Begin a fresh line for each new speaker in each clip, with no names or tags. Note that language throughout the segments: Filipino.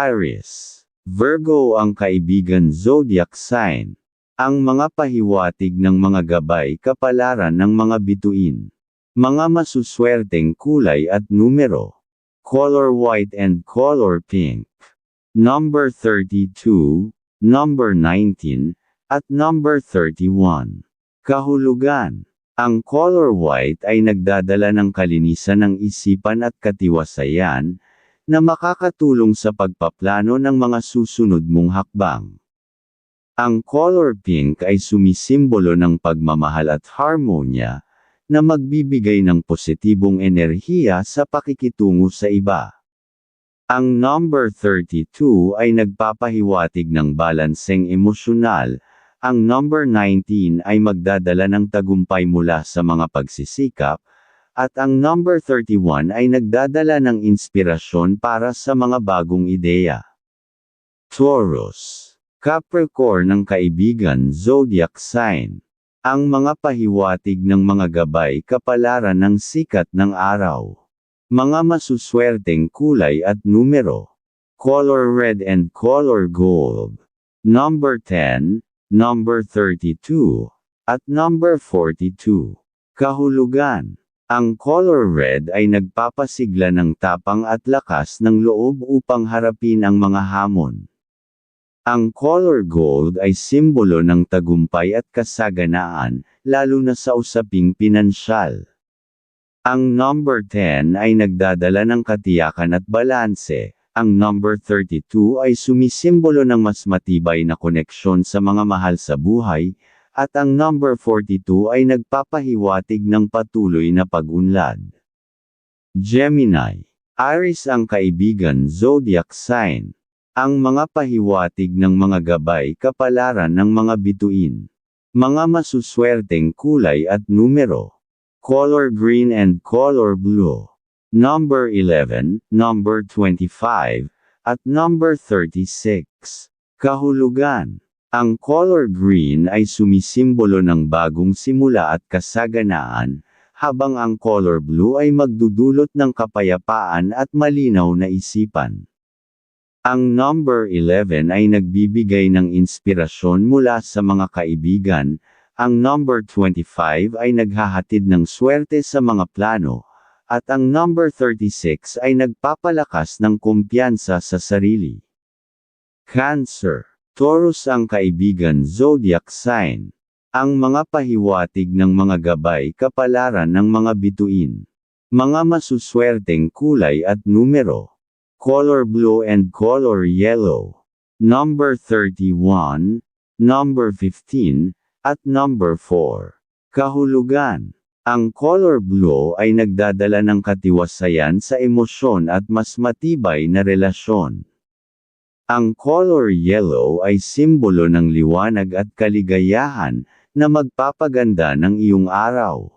Aries. Virgo ang kaibigan zodiac sign. Ang mga pahiwatig ng mga gabay kapalaran ng mga bituin. Mga masuswerteng kulay at numero. Color white and color pink. Number 32, number 19, at number 31. Kahulugan. Ang color white ay nagdadala ng kalinisan ng isipan at katiwasayan, na makakatulong sa pagpaplano ng mga susunod mong hakbang. Ang color pink ay sumisimbolo ng pagmamahal at harmonya, na magbibigay ng positibong enerhiya sa pakikitungo sa iba. Ang number 32 ay nagpapahiwatig ng balanseng emosyonal, ang number 19 ay magdadala ng tagumpay mula sa mga pagsisikap, at ang number 31 ay nagdadala ng inspirasyon para sa mga bagong ideya. Taurus. Capricorn ng kaibigan zodiac sign. Ang mga pahiwatig ng mga gabay kapalaran ng sikat ng araw. Mga masuswerteng kulay at numero. Color red and color gold. Number 10, number 32, at number 42. Kahulugan. Ang color red ay nagpapasigla ng tapang at lakas ng loob upang harapin ang mga hamon. Ang color gold ay simbolo ng tagumpay at kasaganaan, lalo na sa usaping pinansyal. Ang number 10 ay nagdadala ng katiyakan at balanse. Ang number 32 ay sumisimbolo ng mas matibay na koneksyon sa mga mahal sa buhay, at ang number 42 ay nagpapahiwatig ng patuloy na pag-unlad. Gemini. Aries ang kaibigan zodiac sign. Ang mga pahiwatig ng mga gabay kapalaran ng mga bituin. Mga masuswerteng kulay at numero. Color green and color blue. Number 11, number 25, at number 36. Kahulugan. Ang color green ay sumisimbolo ng bagong simula at kasaganaan, habang ang color blue ay magdudulot ng kapayapaan at malinaw na isipan. Ang number 11 ay nagbibigay ng inspirasyon mula sa mga kaibigan, ang number 25 ay naghahatid ng swerte sa mga plano, at ang number 36 ay nagpapalakas ng kumpiyansa sa sarili. Cancer. Taurus ang kaibigan zodiac sign. Ang mga pahiwatig ng mga gabay kapalaran ng mga bituin. Mga masuswerteng kulay at numero color blue and color yellow. Number 31, number 15, at number 4. Kahulugan. Ang color blue ay nagdadala ng katiwasayan sa emosyon at mas matibay na relasyon. Ang color yellow ay simbolo ng liwanag at kaligayahan, na magpapaganda ng iyong araw.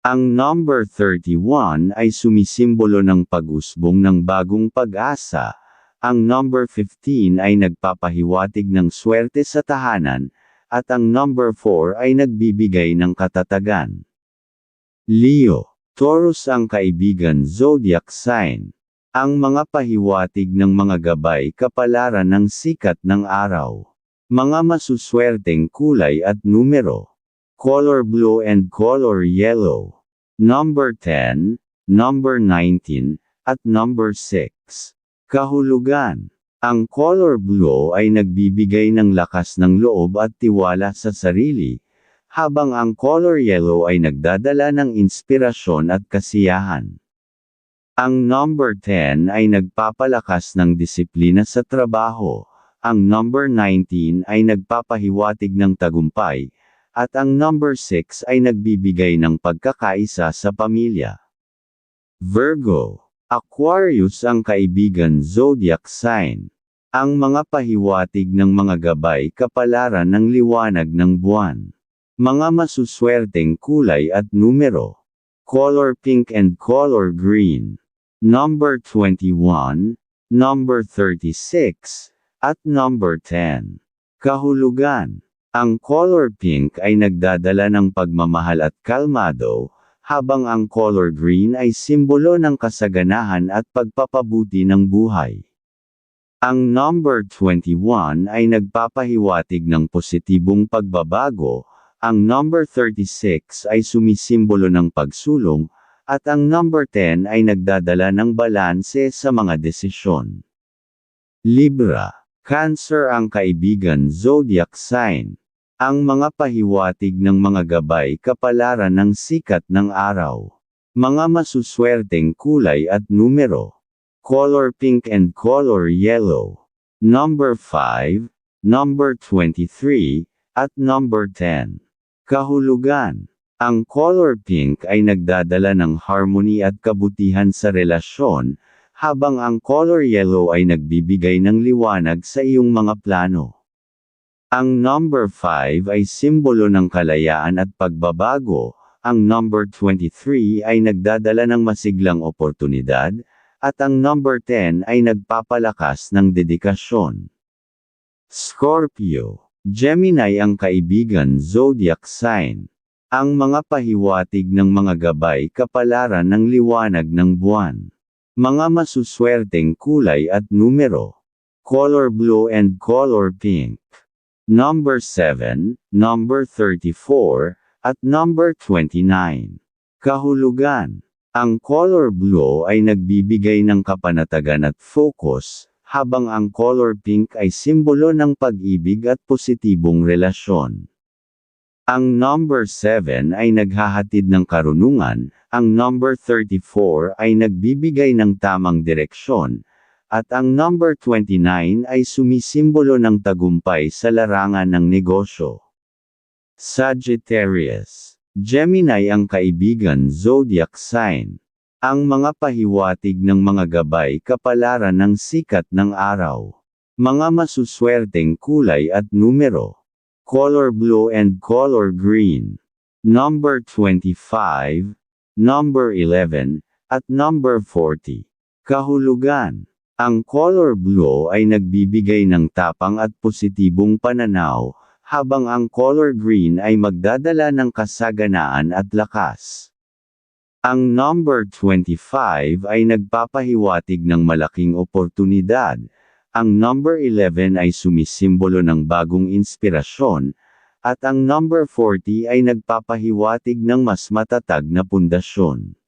Ang number 31 ay sumisimbolo ng pag-usbong ng bagong pag-asa. Ang number 15 ay nagpapahiwatig ng swerte sa tahanan, at ang number 4 ay nagbibigay ng katatagan. Leo, Taurus ang kaibigan zodiac sign. Ang mga pahiwatig ng mga gabay kapalaran ng sikat ng araw. Mga masuswerteng kulay at numero color blue and color yellow. Number 10, number 19, at number 6. Kahulugan. Ang color blue ay nagbibigay ng lakas ng loob at tiwala sa sarili, habang ang color yellow ay nagdadala ng inspirasyon at kasiyahan. Ang number 10 ay nagpapalakas ng disiplina sa trabaho, ang number 19 ay nagpapahiwatig ng tagumpay, at ang number 6 ay nagbibigay ng pagkakaisa sa pamilya. Virgo. Aquarius ang kaibigan zodiac sign. Ang mga pahiwatig ng mga gabay kapalaran ng liwanag ng buwan. Mga masuswerteng kulay at numero. Color pink and color green. Number 21, number 36, at number 10. Kahulugan. Ang color pink ay nagdadala ng pagmamahal at kalmado, habang ang color green ay simbolo ng kasaganahan at pagpapabuti ng buhay. Ang number 21 ay nagpapahiwatig ng positibong pagbabago, ang number 36 ay sumisimbolo ng pagsulong, at ang number 10 ay nagdadala ng balanse sa mga desisyon. Libra, Cancer ang kaibigan zodiac sign. Ang mga pahiwatig ng mga gabay kapalaran ng sikat ng araw. Mga masuswerteng kulay at numero. Color pink and color yellow. Number 5, number 23, at number 10. Kahulugan. Ang color pink ay nagdadala ng harmony at kabutihan sa relasyon, habang ang color yellow ay nagbibigay ng liwanag sa iyong mga plano. Ang number 5 ay simbolo ng kalayaan at pagbabago, ang number 23 ay nagdadala ng masiglang oportunidad, at ang number 10 ay nagpapalakas ng dedikasyon. Scorpio, Gemini ang kaibigan zodiac sign. Ang mga pahiwatig ng mga gabay kapalaran ng liwanag ng buwan. Mga masuswerteng kulay at numero. Color blue and color pink. Number 7, number 34, at number 29. Kahulugan. Ang color blue ay nagbibigay ng kapanatagan at focus, habang ang color pink ay simbolo ng pag-ibig at positibong relasyon. Ang number 7 ay naghahatid ng karunungan, ang number 34 ay nagbibigay ng tamang direksyon, at ang number 29 ay sumisimbolo ng tagumpay sa larangan ng negosyo. Sagittarius, Gemini ang kaibigan zodiac sign. Ang mga pahiwatig ng mga gabay kapalaran ng sikat ng araw. Mga masuswerteng kulay at numero color blue and color green. Number 25, number 11, at number 40. Kahulugan. Ang color blue ay nagbibigay ng tapang at positibong pananaw, habang ang color green ay magdadala ng kasaganaan at lakas. Ang number 25 ay nagpapahiwatig ng malaking oportunidad, ang number 11 ay sumisimbolo ng bagong inspirasyon, at ang number 40 ay nagpapahiwatig ng mas matatag na pundasyon.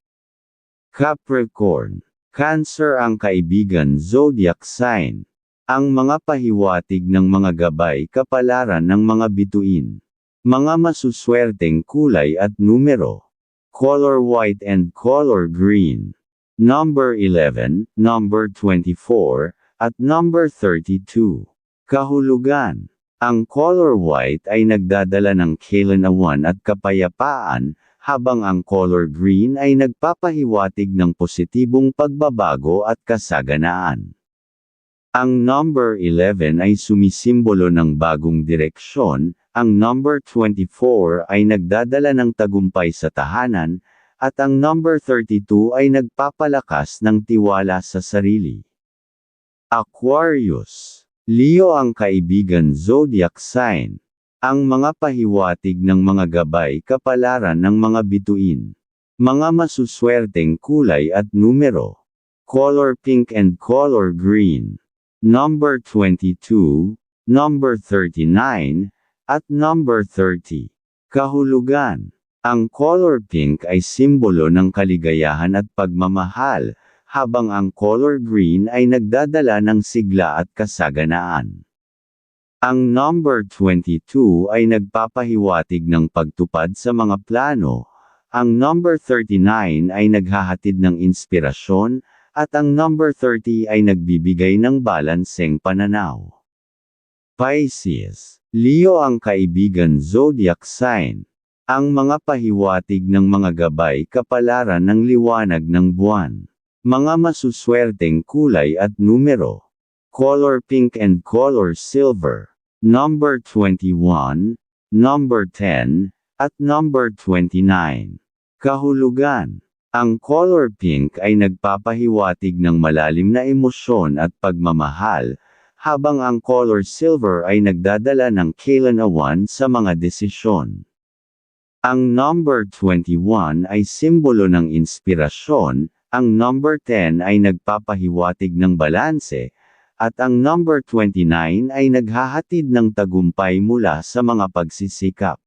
Capricorn, Cancer ang kaibigan zodiac sign. Ang mga pahiwatig ng mga gabay kapalaran ng mga bituin. Mga masuswerteng kulay at numero. Color white and color green. Number 11, number 24, at number 32. Kahulugan. Ang color white ay nagdadala ng kailanawan at kapayapaan, habang ang color green ay nagpapahiwatig ng positibong pagbabago at kasaganaan. Ang number 11 ay sumisimbolo ng bagong direksyon, ang number 24 ay nagdadala ng tagumpay sa tahanan, at ang number 32 ay nagpapalakas ng tiwala sa sarili. Aquarius. Leo ang kaibigan zodiac sign. Ang mga pahiwatig ng mga gabay kapalaran ng mga bituin. Mga masuswerteng kulay at numero. Color pink and color green. Number 22, number 39, at number 30. Kahulugan. Ang color pink ay simbolo ng kaligayahan at pagmamahal, habang ang color green ay nagdadala ng sigla at kasaganaan. Ang number 22 ay nagpapahiwatig ng pagtupad sa mga plano, ang number 39 ay naghahatid ng inspirasyon, at ang number 30 ay nagbibigay ng balanseng pananaw. Pisces, Leo ang kaibigan zodiac sign. Ang mga pahiwatig ng mga gabay kapalaran ng liwanag ng buwan. Mga masuswerteng kulay at numero. Color pink and color silver. Number 21, number 10, at number 29. Kahulugan. Ang color pink ay nagpapahiwatig ng malalim na emosyon at pagmamahal, habang ang color silver ay nagdadala ng kailanawan sa mga desisyon. Ang number 21 ay simbolo ng inspirasyon, ang number 10 ay nagpapahiwatig ng balanse, At ang number 29 ay naghahatid ng tagumpay mula sa mga pagsisikap.